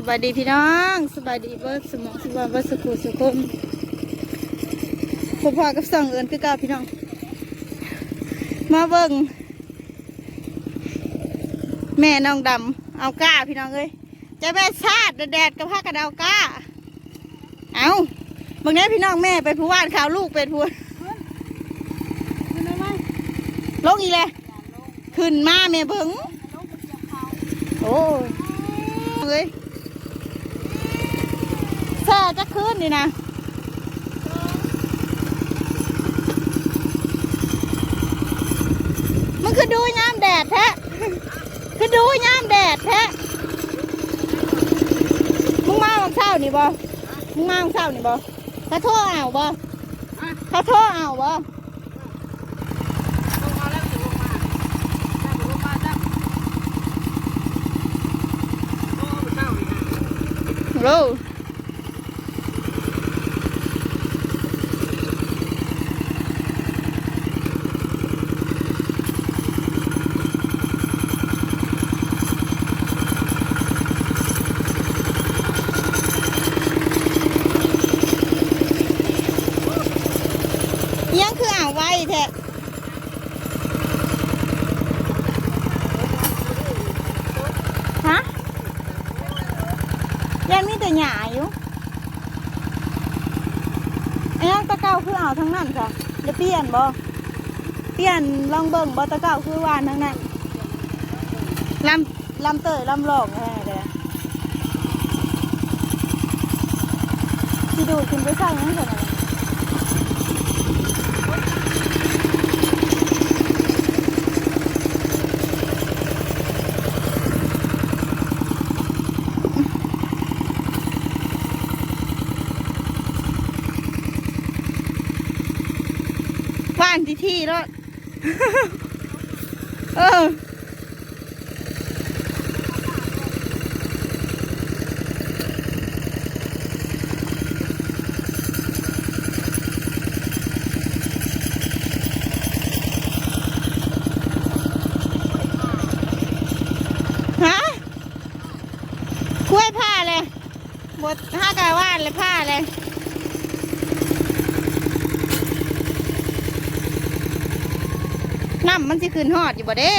สบายดีพี่น้องสบายดีเบิร์ดสมองสบายเบิร์ดสุขุสุขุมพอพอๆกับสองเอินคือกาพี่น้อง มาเบิ่งแม่น้องดำเอาก้าพี่น้องเอ้ยจะแม่ชาติแดดกับผ้ากันเอาก้า เอาบางนี้พี่น้องแม่ไปผู้ว่านข่าวลูกเป็นผู้ลงอีเลยขึ้นมาแม่เบิ่งโอ้ยเอ้ย แซ่จะขึ้นนี่นะมันคือดูยามแดดแท้คือดูยามแดดแท้มึงมาวันเช้านี่บ่มึงมาวันเช้านี่บ่เขาโทรเอาบ่เขาโทรเอาบ่โอ้ยังคืออ่าวไว้แท้ฮะ ยังมีแต่หญ้าอยู่ไอ้ยังตะเก้าทั้งนั้นค่ะจะเปลี่ยนบ่เปลี่ยนลองเบิ่งบ่ตะเก้าคือวานทั้งนั้นลำลำเตยลำหลอกแน่เลยที่ดูดขึ้นไปใส่ยังไงว่าน ที่ที่แล้วเออฮะคุ้ยผ้าเลยบดห้ากายว่านเลยผ้าเลยำมันสิขึ้นหอดอยู่บ่เด้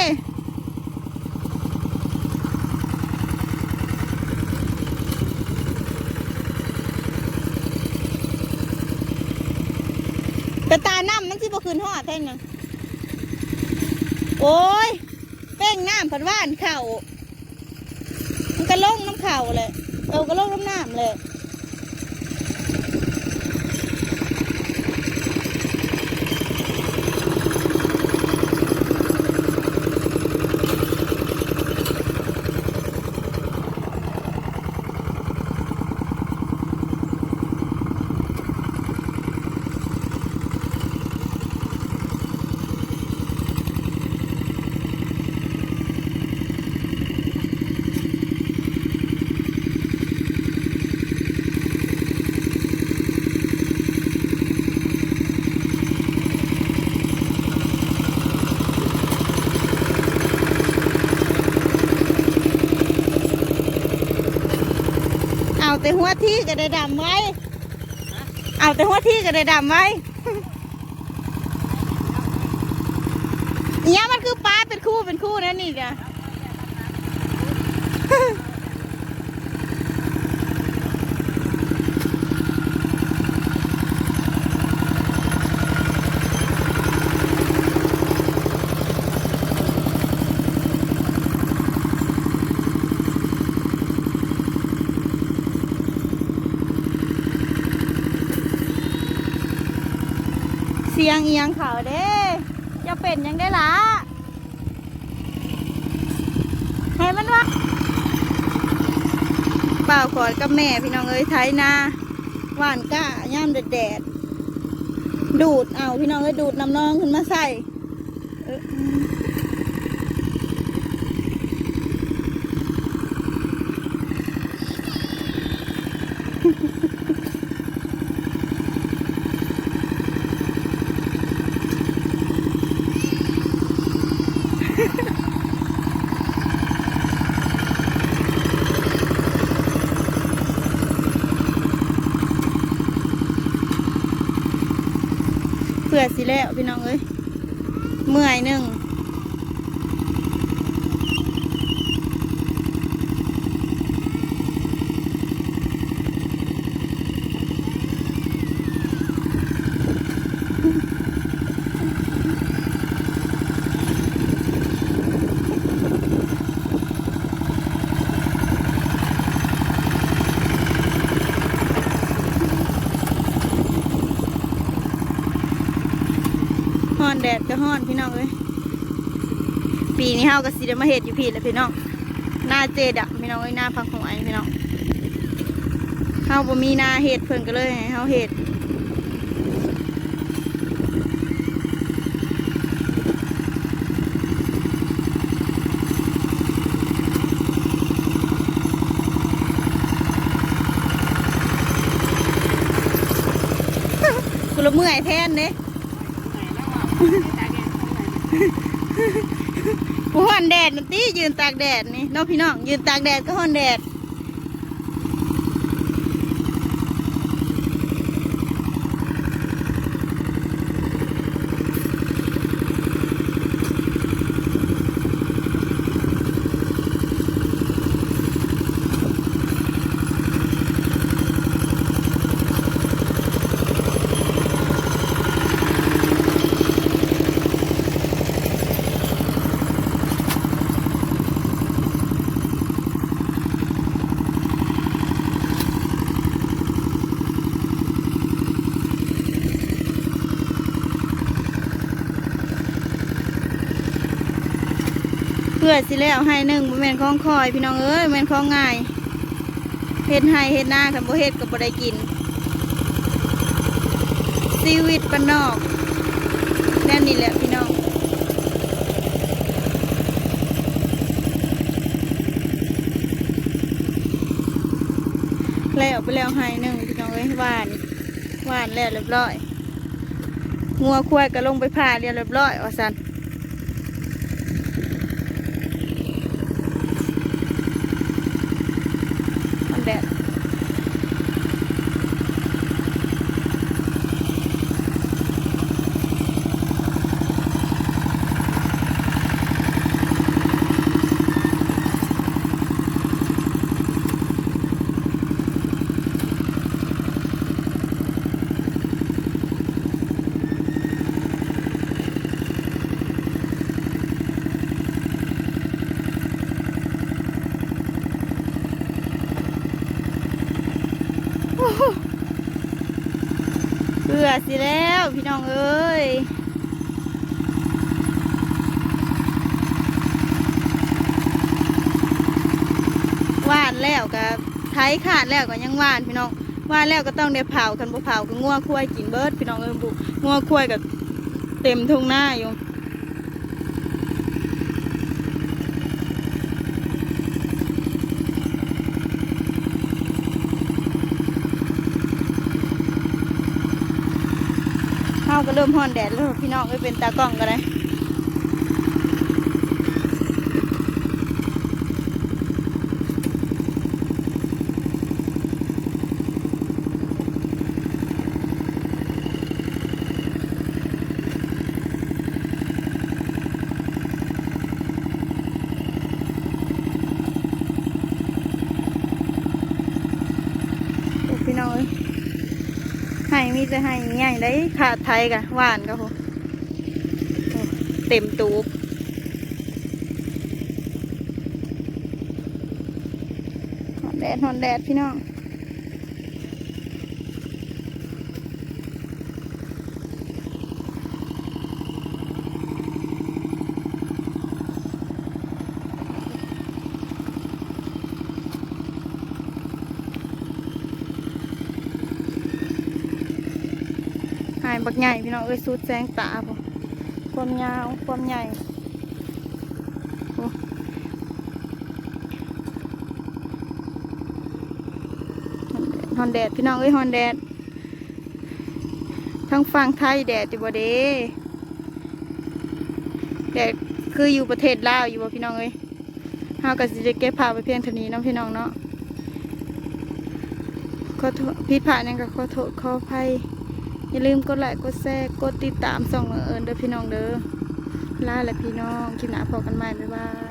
แต่ตาน้ำมันสิบ่ขึ้นหอดแท่งยังโอ้ยเป้งน้ำผัดว่านเข่ามันก็ล่งน้ำเข่าเลยเออก็ล่งน้ำน้ำเลย แต่หัวที่ก็ได้ดำไว้ เอาแต่หัวที่ก็ได้ดำไว้เนี่ยมันคือปลาเป็นคู่เป็นคู่นั่นนี่จ้ะ ยงเอียงเขาเด้จะเป็นยังได้ละเห็นมันวะเป่าขอดกับแม่พี่น้องเอ้ยไทยนาหวานก้าย่ามแดดแดดดูดเอาพี่น้องเอ้ยดูดน้ำน้องขึ้นมาใส่ เพื่อสิแล้วพี่น้องเอ้ยเมื่อยหนึ่ง ดก็ฮ้อนพี่น้องเอ้ยปีนี้เฮาก็สิได้มาเฮ็ดอยู่พี่แล้วพี่น้องหน้าเจดอะพี่น้องเอ้ยหน้าพังของไอ้พี่น้องเฮาบ่มีหน้าเฮ็ดเพิ่นก็เลยให้เฮาเฮ็ดกูละเมื่อยแทนเด้ กูฮ้อนแดดนั่นตียืนตากแดดนี่น้องพี่น้องยืนตากแดดก็ห่อนแดด เพื่อสิแล้วให้หนึ่งบ่แม่นของคอย พี่น้องเอ้ยบ่แม่นของง่ายเฮ็ดให้เฮ็ดหน้าคันบ่เฮ็ดก็บ่ได้กินชีวิตบ้านนอกแนวนี้แหละพี่น้องแล้วไปแล้วให้หนึ่งพี่น้องเอ้ยหวานหวานแล้วเรียบร้อยงัวควายก็ลงไปผ่าเรียบร้อยว่าสัน มั เบื่อสิแล้วพี่น้องเอ้ยหวานแล้วก็ไทยขาดแล้วก็ยังหวานพี่น้องหวานแล้วก็ต้องได้เผากันบ่เผาก็งัวควายกินเบิดพี่น้องเอ้ยบุงัวควายก็เต็มทุ่งหน้าอยู่ ก็เริ่มฮ้อนแดดแล้วพี่น้องเอ้ยเป็นตากล้องก็ได้โอ้พี่น้องเอ้ย ให้มีแต่ให้ใหญ่ได้ขาดไทยกะหวานก็โหโอ้เต็มตูบหอนแดดหอนแดดพี่น้องายบักใหญ่พี่น้องเอ้ยสูดแสงตาผมความยาวความใหญ่ฮอนแดดพี่น้องเอ้ยฮอนแดดทั้งฝั่งไทยแดดอยู่บ่เด้แดดคืออยู่ประเทศลาวอยู่บ่พี่น้องเอ้ยเฮาก็สิได้เก็บภาพไว้เพียงเท่านี้เนาะพี่น้องเนาะขอโทษผิดพลาดหยังก็ขอโทษขออภัย อย่าลืมกดไลค์กดแชร์กดติดตามส่องเงเอิญเด้อพี่น้องเด้อลาและพี่น้องคลิปหน้าพบกันใหม่บ๊ายบาย